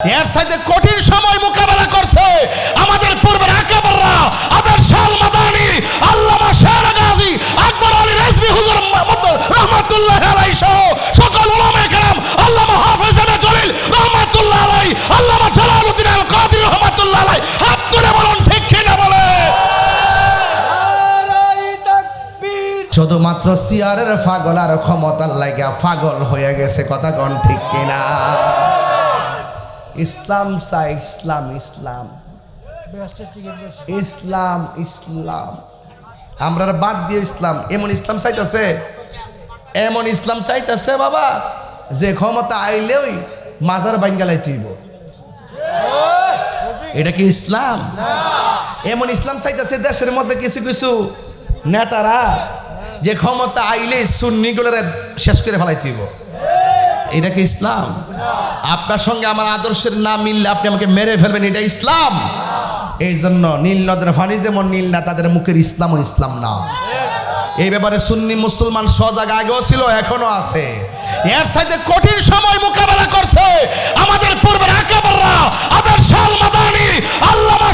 এর সাথে কঠিন সময় মোকাবেলা করছে আমাদের পূর্বের একেবাররা আবার শাল মাদানি, আল্লামা শের গাজী, আকবর আলী হুজুর আলাই সহ সকল উলামা কেরাম, আল্লামা হাফেজ এ জলিল রহমাতুল্লাহ আলাই আল্লামা আল কাদের আলাই হাত তুলে বলুন, ঠিক কিনা বলে? শুধুমাত্র সিয়ারের পাগল আর ক্ষমতার লাগা পাগল হয়ে গেছে, কথা গণ ঠিক কিনা? ইসলাম চাই ইসলাম ইসলাম। ইসলাম ইসলাম। আমরা বাদ দিয়ে ইসলাম। এমন ইসলাম চাইতেছে, এমন ইসলাম চাইতেছে বাবা, যে ক্ষমতা আইলেই মাজার বাঙ্গালাই তুইব এটা কি ইসলাম? এমন ইসলাম চাইতেছে দেশের মধ্যে কিছু কিছু নেতারা যে ক্ষমতা আইলে সুন্নিগুলোর শেষ করে ফেলাই তুইব এটা কি ইসলাম? আপনার সঙ্গে আমার আদর্শের না মিললে আপনি আমাকে মেরে ফেলবেন, এটা ইসলাম। এই জন্য নীল নদের ফানি যেমন নীল না, তাদের মুখের ইসলাম ও ইসলাম না। এই ব্যাপারে সুন্নি মুসলমান সজাগ আগেও ছিল, এখনও আছে। এর সাথে কঠিন সময় মোকাবেলা করছে আমাদের পূর্বের একেবাররা আবার শাল মাদানি আল্লামা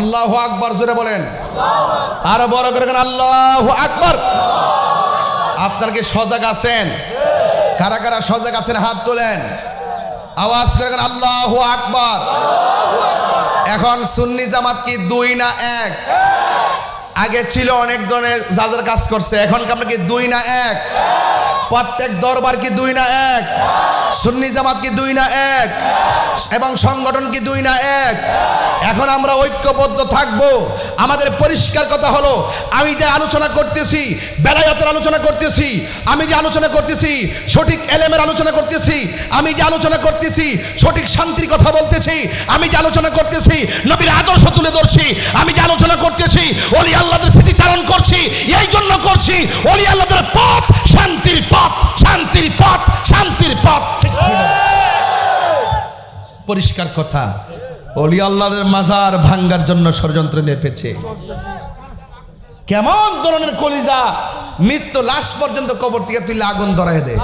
আল্লাহ আকবর জোরে বলেন। আরও বড় করে আল্লাহ আকবর। আপনার কি সজাগ আছেন? কারা কারা সজাগ আছেন? হাত তোলেন। আওয়াজ করে আল্লাহ আকবর। এখন সুন্নি জামাত কি দুই না এক? আগে ছিল অনেক ধরনের, যাদের কাজ করছে, এখন কি দুই না এক? প্রত্যেক দরবার কি দুই না এক? সুন্নি জামাত কি দুই না এক? এবং সংগঠন কি দুই না এক? এখন আমরা ঐক্যবদ্ধ থাকব। আমাদের পরিষ্কার কথা হলো, আমি যে আলোচনা করতেছি, বেলায়তের আলোচনা করতেছি, আমি যে আলোচনা করতেছি, সঠিক এলেমের আলোচনা করতেছি, আমি যে আলোচনা করতেছি, সঠিক শান্তির কথা বলতেছি, আমি যে আলোচনা করতেছি, নবীর আদর্শ তুলে ধরছি, আমি যে আলোচনা করতেছি, অলি আল্লাহদের স্মৃতিচারণ করছি এই জন্য করছি, অলি আল্লাহদের পথ শান্তির পথ শান্তির পথ শান্তির পথ, ঠিক পরিষ্কার কথা, অলি আল্লাহর মাজার ভাঙ্গার জন্য ষড়যন্ত্র নেপেছে। কেমন ধরনের কলিজা? মৃত্যু লাশ পর্যন্ত কবর থেকে তুলে আগুন ধরায় দেয়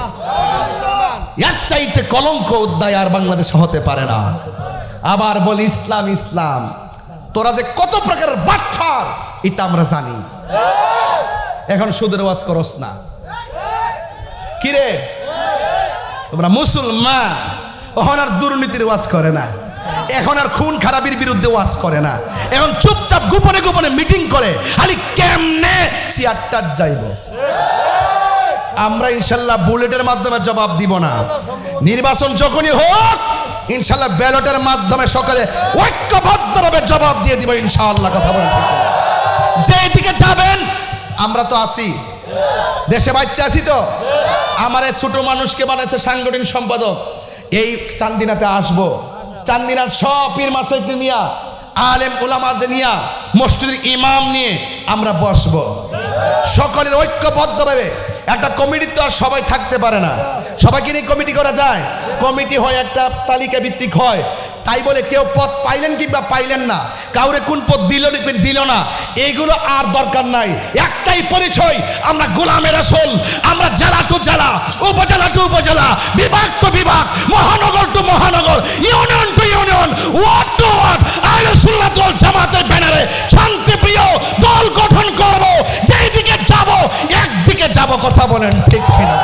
এর চাইতে কলঙ্ক উদ্দায় আর বাংলাদেশে হতে পারে না। আবার বলি, ইসলাম ইসলাম, তোরা যে কত প্রকারের বাটফার, এটা আমরা জানি। এখন সুদের ওয়াজ করস না। কিরে? তোমরা মুসলমান। এখন আর দুর্নীতির ওয়াজ করে না। এখন আর খুন খারাপির বিরুদ্ধে ওয়াজ করে না। এখন চুপচাপ গোপনে গোপনে মিটিং করে, খালি কেমনে চেয়ারটার যাইব। আমরা ইনশাল্লাহ বুলেটের মাধ্যমে জবাব দিব না। নির্বাচন যখনই হোক, ইনশাল্লাহ ব্যালটের মাধ্যমে সকালে ঐক্যবদ্ধভাবে জবাব দিয়ে দিব, ইনশাআল্লাহ কথা বলেন যেদিকে যাবেন, আমরা তো আসি দেশে বাচ্চা আছি তো? আমার ছোট মানুষকে বানাচ্ছে সাংগঠনিক সম্পাদক। এই চান্দিনাতে আসব। চান্দিনার সব পীর মাসেকে নিয়া, আলেম ওলামাদের নিয়া, মসজিদের ইমাম নিয়ে আমরা বসবো। সকলের ঐক্যবদ্ধভাবে একটা কমিটি তো আর সবাই থাকতে পারে না। সবাইকে নিয়ে কমিটি করা যায়? কমিটি হয় একটা তালিকা ভিত্তিক হয়। তাই বলে কেউ পদ পাইলেন কিংবা পাইলেন না। কাউরে কোন পদ দিল দিল না। এইগুলো আর দরকার নাই। একটাই পরিচয়, আমরা গোলামের আসল আমরা জেলা টু জেলা, উপজেলা টু উপজেলা, বিভাগ টু বিভাগ, মহানগর টু মহানগর, union to union, ward to ward আইন সুন্নাতুল জামাতের ব্যানারে শান্তিপ্রিয় দল গঠন করব। যেই দিকে যাব, একদিকে যাব, কথা বলেন ঠিক কিনা?